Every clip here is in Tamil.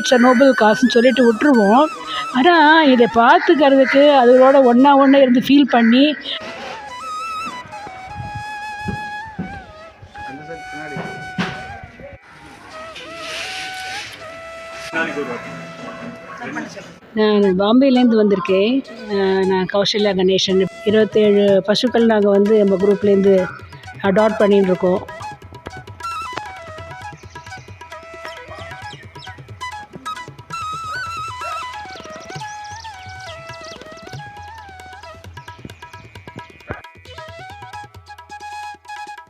இட்ஸ் அ நோபல் காசுன்னு சொல்லிட்டு விட்டுருவோம். ஆனால் இதை பார்த்துக்கிறதுக்கு அதுகளோட ஒன்றா ஒன்றா இருந்து ஃபீல் பண்ணி நான் பாம்பேலேருந்து வந்திருக்கேன். நான் கௌசல்யா கணேசன். இருபத்தேழு பசுக்கள் நாங்கள் வந்து நம்ம குரூப்லேருந்து அடாப்ட் பண்ணின்னு இருக்கோம்.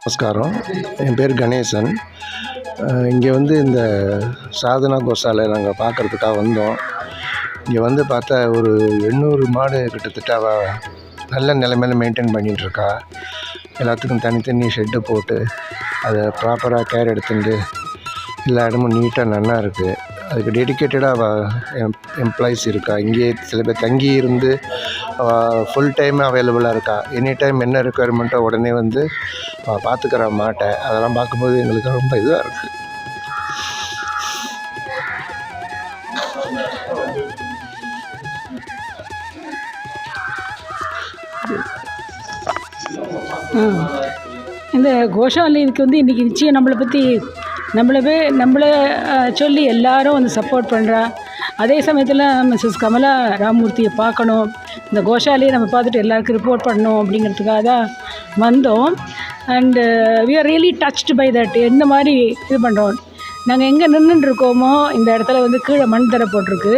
நமஸ்காரம். என் பேர் கணேசன். இங்கே வந்து இந்த சாதனா கோசாலை நாங்கள் பார்க்குறதுக்காக வந்தோம். இங்கே வந்து பார்த்தா ஒரு எண்ணூறு மாடு கிட்டத்தட்ட அவள் நல்ல நிலைமையில மெயின்டைன் பண்ணிகிட்ருக்கா எல்லாத்துக்கும் தனித்தனி ஷெட்டு போட்டு அதை ப்ராப்பராக கேர் எடுத்துட்டு எல்லா இடமும் நீட்டாக நல்லா இருக்குது அதுக்கு டெடிக்கேட்டடாக அவள் எம்ப்ளாயிஸ் இருக்கா. இங்கேயே சில பேர் தங்கி இருந்து ஃபுல் டைம் அவைலபிளாக இருக்கா? எனி டைம் என்ன ரெக்குயர்மெண்ட்டோ உடனே வந்து பார்த்துக்கிற மாட்டை அதெல்லாம் பார்க்கும்போது எங்களுக்கு ரொம்ப இதாக இருக்குது இந்த கோஷாலயத்துக்கு வந்து இன்றைக்கி நிச்சயம் நம்மளை பற்றி நம்மளவே நம்மளை சொல்லி எல்லாரும் வந்து சப்போர்ட் பண்ணுறா அதே சமயத்தில் மிஸ்ஸஸ் கமலா ராமமூர்த்தியை பார்க்கணும். இந்த கோஷாலையை நம்ம பார்த்துட்டு எல்லாருக்கும் ரிப்போர்ட் பண்ணணும் அப்படிங்கிறதுக்காக தான் வந்தோம் and we are really touched by that எந்த மாதிரி இது பண்ணுறோம் நாங்கள் எங்கே நின்றுட்டுருக்கோமோ இந்த இடத்துல வந்து கீழே மண் தர போட்டிருக்கு.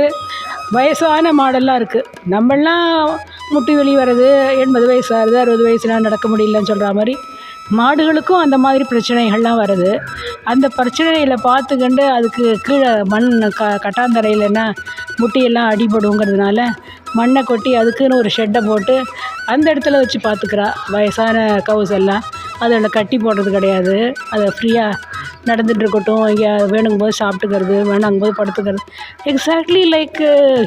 வயசான மாடெல்லாம் இருக்குது நம்மளாம் முட்டி வெளி வர்றது எண்பது வயசு ஆகுது அறுபது வயசுலாம் நடக்க முடியலன்னு சொல்கிற மாதிரி. மாடுகளுக்கும் அந்த மாதிரி பிரச்சனைகள்லாம் வருது. அந்த பிரச்சனையில் பார்த்துக்கண்டு அதுக்கு கீழே மண் க கட்டாந்தரையிலன்னா முட்டியெல்லாம் அடிபடுங்கிறதுனால மண்ணை கொட்டி அதுக்குன்னு ஒரு ஷெட்டை போட்டு அந்த இடத்துல வச்சு பார்த்துக்கிறா. வயசான கவுஸ் எல்லாம். அதில் கட்டி போடுறது கிடையாது. அதை ஃப்ரீயாக நடந்துட்டு இருக்கட்டும். இங்கே வேணுங்கும் போது சாப்பிட்டுக்கிறது வேணாங்கும் போது படுத்துக்கிறது. எக்ஸாக்ட்லி லைக்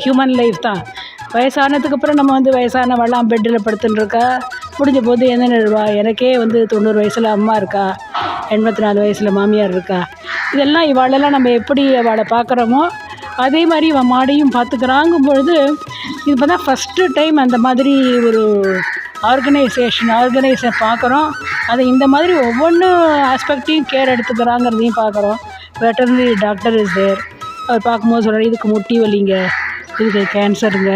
ஹியூமன் லைஃப் தான். வயசானதுக்கு அப்புறம் நம்ம வந்து வயசானவெல்லாம் பெட்டில் படுத்துன்னு இருக்கா? முடிஞ்ச போது என்ன நிறுவா எனக்கே வந்து தொண்ணூறு வயசில் அம்மா இருக்கா? எண்பத்தி நாலு வயசில் மாமியார் இருக்கா? இதெல்லாம் இவாளெல்லாம் நம்ம எப்படி அவளை பார்க்குறோமோ அதே மாதிரி இவன் மாடையும் பார்த்துக்கிறாங்கும் பொழுது இப்போ தான் ஃபஸ்ட்டு டைம் அந்த மாதிரி ஒரு ஆர்கனைசேஷன் ஆர்கனைசேஷன் பார்க்குறோம். அதை இந்த மாதிரி ஒவ்வொன்று ஆஸ்பெக்டையும் கேர் எடுத்துக்கிறாங்கிறதையும் பார்க்குறோம். வெட்டர்னரி டாக்டர் இஸ் தேர் அவர் பார்க்கும்போது சொல்கிறார் இதுக்கு முட்டி வலிங்க இதுக்கு கேன்சருங்க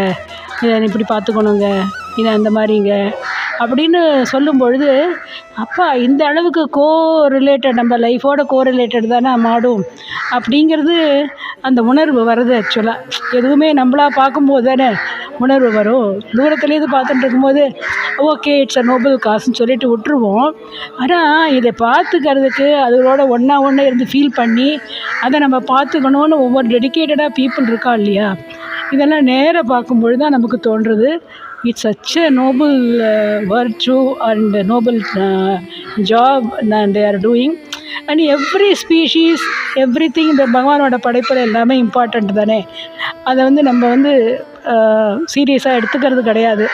இதை இப்படி பார்த்துக்கணுங்க இது அந்த மாதிரிங்க. அப்படின்னு சொல்லும் பொழுது அப்பா இந்த அளவுக்கு கோ ரிலேட்டட் நம்ம லைஃபோட கோ ரிலேட்டட் தானே மாடும்? அப்படிங்கிறது அந்த உணர்வு வருது ஆக்சுவலாக எதுவுமே நம்மளா பார்க்கும்போது தானே உணர்வு வரும். தூரத்துலேருந்து பார்த்துட்டு இருக்கும்போது ஓகே இட்ஸ் அ நோபல் காசுன்னு சொல்லிட்டு விட்டுருவோம். ஆனால் இதை பார்த்துக்கிறதுக்கு அதுகளோட ஒன்றா ஒன்றா இருந்து ஃபீல் பண்ணி அதை நம்ம பார்த்துக்கணுன்னு ஒவ்வொரு டெடிக்கேட்டடாக பீப்புள் இருக்கா இல்லையா? இதெல்லாம் நேராக பார்க்கும்பொழுது தான் நமக்கு தோன்றுறது it's such a noble virtue and noble job they are doing and every species every thing இந்த பகவானோட படைப்பில் எல்லாமே இம்பார்ட்டண்ட் தானே? அதை வந்து நம்ம வந்து uh, சீரியஸாக எடுத்துக்கிறது கிடையாது.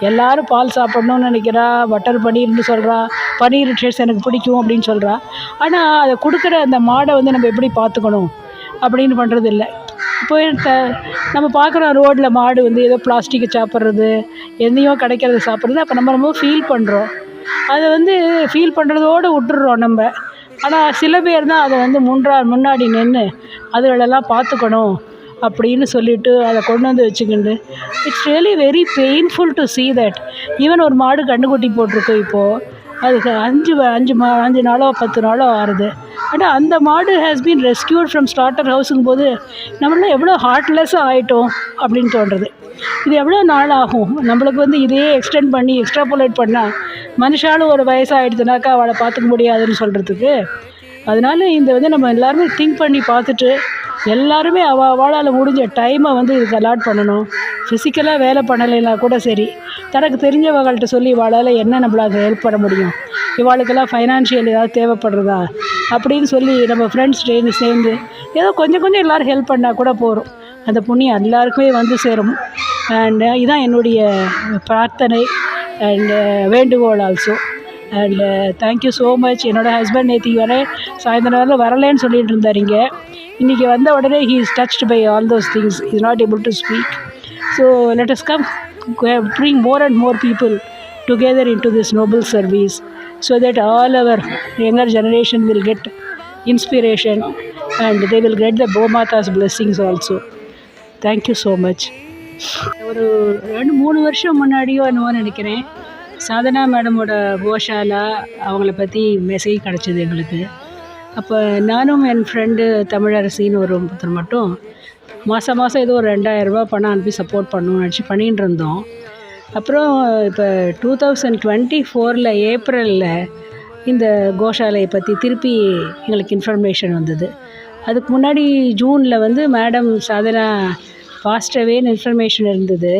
எல்லாரும் பால் சாப்பிட்ணுன்னு நினைக்கிறா பட்டர் பன்னீர்னு சொல்கிறா பன்னீர் டேஸ்ட் எனக்கு பிடிக்கும் அப்படின்னு சொல்கிறா ஆனால் அதை கொடுக்குற அந்த மாடை வந்து நம்ம எப்படி பார்த்துக்கணும்? அப்படின்னு பண்ணுறது இல்லை. இப்போ த நம்ம பார்க்குறோம் ரோட்டில் மாடு வந்து ஏதோ பிளாஸ்டிக்கை சாப்பிட்றது எதையோ கிடைக்கிறத சாப்பிட்றது அப்போ நம்ம ரொம்ப ஃபீல் பண்ணுறோம் அதை வந்து ஃபீல் பண்ணுறதோடு விட்டுடுறோம் நம்ம. ஆனால் சில பேர் தான் அதை வந்து முன்றா முன்னாடி நின்று அதுகளெல்லாம் பார்த்துக்கணும் அப்படின்னு சொல்லிட்டு அதை கொண்டு வந்து வச்சுக்கிண்டு. It's really very painful to see that even ஒரு மாடு கண்டுக்குட்டி போட்டிருக்கு இப்போது அதுக்கு அஞ்சு அஞ்சு மா அஞ்சு நாளோ பத்து நாளோ ஆறுது. ஆனால் அந்த மாடு has been rescued from slaughter ஹவுஸுங்கும் போது நம்மளாம் எவ்வளோ ஹார்ட்லெஸ்ஸாக ஆகிட்டோம் அப்படின்னு தோன்றுறது இது எவ்வளோ நாள் ஆகும்? நம்மளுக்கு வந்து இதே எக்ஸ்டெண்ட் பண்ணி எக்ஸ்ட்ராபுலேட் பண்ணால் மனுஷாலும் ஒரு வயசாகிடுதுனாக்கா அவளை பார்த்துக்க முடியாதுன்னு சொல்கிறதுக்கு அதனால இந்த வந்து நம்ம எல்லாருமே திங்க் பண்ணி பார்த்துட்டு எல்லாருமே அவ அவளால் முடிஞ்ச டைமை வந்து இதுக்கு அலாட் பண்ணணும். ஃபிசிக்கலாக வேலை பண்ணலைன்னா கூட சரி. தனக்கு தெரிஞ்சவங்கள்ட்ட சொல்லி இவாளால் என்ன நம்மளால் ஹெல்ப் பண்ண முடியும்? இவாளுக்கெல்லாம் ஃபைனான்ஷியல் ஏதாவது தேவைப்படுறதா? அப்படின்னு சொல்லி நம்ம ஃப்ரெண்ட்ஸ் சேர்ந்து ஏதோ கொஞ்சம் கொஞ்சம் எல்லோரும் ஹெல்ப் பண்ணால் கூட போகிறோம் அந்த புண்ணியம் எல்லாருக்குமே வந்து சேரும். அண்ட் இதான் என்னுடைய பிரார்த்தனை அண்டு வேண்டுகோள் also and thank you so much என்னோடய ஹஸ்பண்ட் நேற்று வரேன் சாயந்தரம் வரலன்னு சொல்லிட்டு இருந்தாருங்க இங்கே. இன்றைக்கி வந்த உடனே he is touched by all those things is not able to speak so let us come bring more and more people together into this noble service so that all our younger generation will get inspiration and they will get the Bomata's blessings also. Thank you so much. ஒரு ரெண்டு மூணு வருஷம் முன்னாடியோ என்னவோ நினைக்கிறேன் சாதனா மேடமோட கோஷாலா அவங்கள பற்றி மெசேஜ் கிடச்சிது எங்களுக்கு அப்போ நானும் என் ஃப்ரெண்டு தமிழரசின்னு ஒரு ஒருத்தர் மட்டும் மாதம் மாதம் ஏதோ ஒரு ரெண்டாயிரரூபா பணம் அனுப்பி சப்போர்ட் பண்ணணும்னு நினச்சி பண்ணிகிட்டு இருந்தோம். அப்புறம் இப்போ டூ தௌசண்ட் டுவெண்ட்டி ஃபோரில் ஏப்ரலில் இந்த கோஷாலையை பற்றி திருப்பி எங்களுக்கு இன்ஃபர்மேஷன் வந்தது. அதுக்கு முன்னாடி ஜூனில் வந்து மேடம் சாதனா ஃபாஸ்டவேன்னு இன்ஃபர்மேஷன் இருந்தது.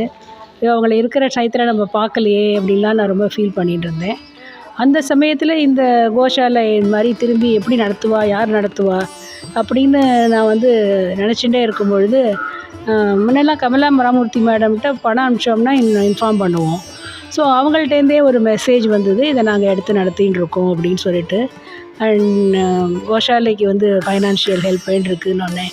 ஐயோ, அவங்கள இருக்கிற டயத்தில் நம்ம பார்க்கலையே அப்படின்லாம் நான் ரொம்ப ஃபீல் பண்ணிகிட்டு இருந்தேன். அந்த சமயத்தில் இந்த கோஷாலை இது மாதிரி திரும்பி எப்படி நடத்துவா யார் நடத்துவா அப்படின்னு நான் வந்து நினச்சிட்டே இருக்கும் பொழுது முன்னெல்லாம் கமலா மராமூர்த்தி மேடம்கிட்ட பணம் அனுப்பிச்சோம்னா இன்னும் இன்ஃபார்ம் பண்ணுவோம். ஸோ அவங்கள்ட்டேருந்தே ஒரு மெசேஜ் வந்தது இதை நாங்கள் எடுத்து நடத்தின்னு இருக்கோம் அப்படின்னு சொல்லிட்டு. அண்ட் கோஷாலைக்கு வந்து ஃபைனான்ஷியல் ஹெல்ப் இருக்குன்னு ஒன்று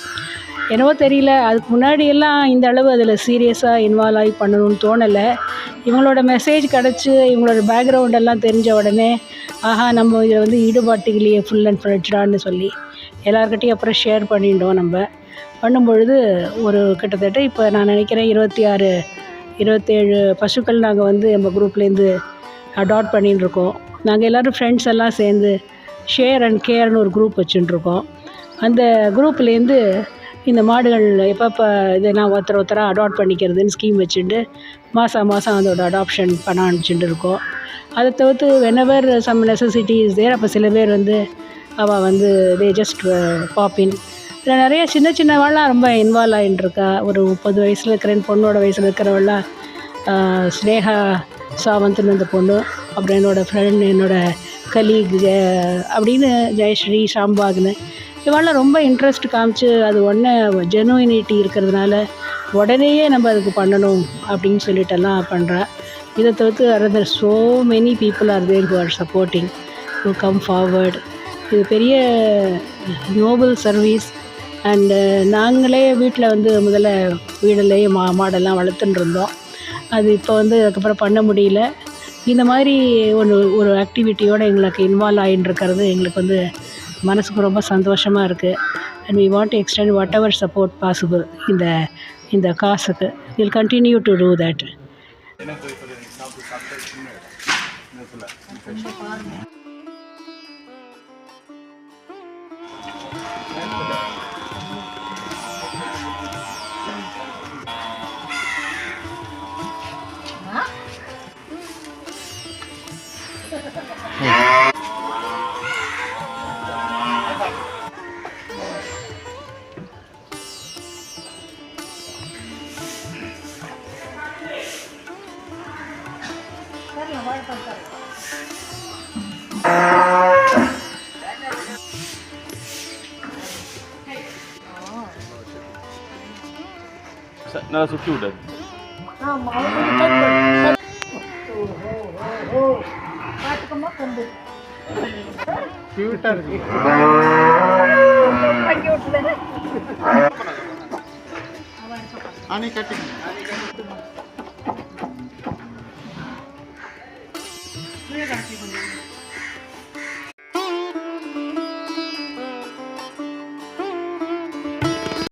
என்னவோ தெரியல. அதுக்கு முன்னாடி எல்லாம் இந்த அளவு அதில் சீரியஸாக இன்வால்வ் ஆகி பண்ணணும்னு தோணலை. இவங்களோட மெசேஜ் கிடச்சி இவங்களோட பேக்ரவுண்ட் எல்லாம் தெரிஞ்ச உடனே ஆஹா நம்ம இதில் வந்து ஈடுபாட்டுகளையே ஃபுல் அண்ட் ஃப்ளெட்ஜான்னு சொல்லி எல்லாருக்கிட்டையும் அப்புறம் ஷேர் பண்ணிட்டோம் நம்ம. பண்ணும்பொழுது ஒரு கிட்டத்தட்ட இப்போ நான் நினைக்கிறேன் இருபத்தி ஆறு இருபத்தேழு பசுக்கள் நாங்கள் வந்து நம்ம குரூப்லேருந்து அடாப்ட் பண்ணின்னு இருக்கோம் நாங்கள் எல்லோரும் ஃப்ரெண்ட்ஸ் எல்லாம் சேர்ந்து ஷேர் அண்ட் கேர்னு ஒரு குரூப் வச்சுட்டுருக்கோம். அந்த குரூப்லேருந்து இந்த மாடுகள் எப்பப்போ இதை நான் ஒருத்தர் ஒருத்தராக அடாப்ட் பண்ணிக்கிறதுன்னு ஸ்கீம் வச்சுட்டு மாதம் மாதம் அதோட அடாப்ஷன் பண்ண அனுப்பிச்சுட்டு இருக்கோம். அதை தவிர்த்து whenever some necessity is there அப்போ சில பேர் வந்து அவள் வந்து தே ஜஸ்ட் பாப்பின் இதில் நிறைய சின்ன சின்னவாள்லாம் ரொம்ப இன்வால்வ் ஆகிட்டுருக்கா ஒரு முப்பது வயசில் இருக்கிறேன் பொண்ணோட வயசில் இருக்கிறவள்லாம் ஸ்னேகா சாவந்த்னு அந்த பொண்ணு அப்புறம் என்னோடய ஃப்ரெண்ட் என்னோடய கலீக் அப்படின்னு ஜெயஸ்ரீ ஷாம்பாக்னு இவெல்லாம் ரொம்ப இன்ட்ரெஸ்ட் காமிச்சு அது ஒன்று ஜெனுவினிட்டி இருக்கிறதுனால உடனேயே நம்ம அதுக்கு பண்ணணும் அப்படின்னு சொல்லிட்டெல்லாம் பண்ணுறா இதை தவிர்த்து rather so many people are there who are supporting to come forward இது பெரிய நோபல் சர்வீஸ் அண்டு நாங்களே வீட்டில் வந்து முதல்ல வீடுலேயே மா மாடெல்லாம் வளர்த்துன்னு இருந்தோம். அது இப்போ வந்து அதுக்கப்புறம் பண்ண முடியல. இந்த மாதிரி ஒரு ஒரு ஆக்டிவிட்டியோடு எங்களுக்கு இன்வால்வ் ஆகின்னு இருக்கிறது எங்களுக்கு வந்து மனசுக்கு ரொம்ப சந்தோஷமாக இருக்குது and we want extend what ever support possible இந்த இந்த காசுக்கு. Will continue to do that Yeah. நல்லா சுற்றி விட்டாது அணி கட்டிக்கணும்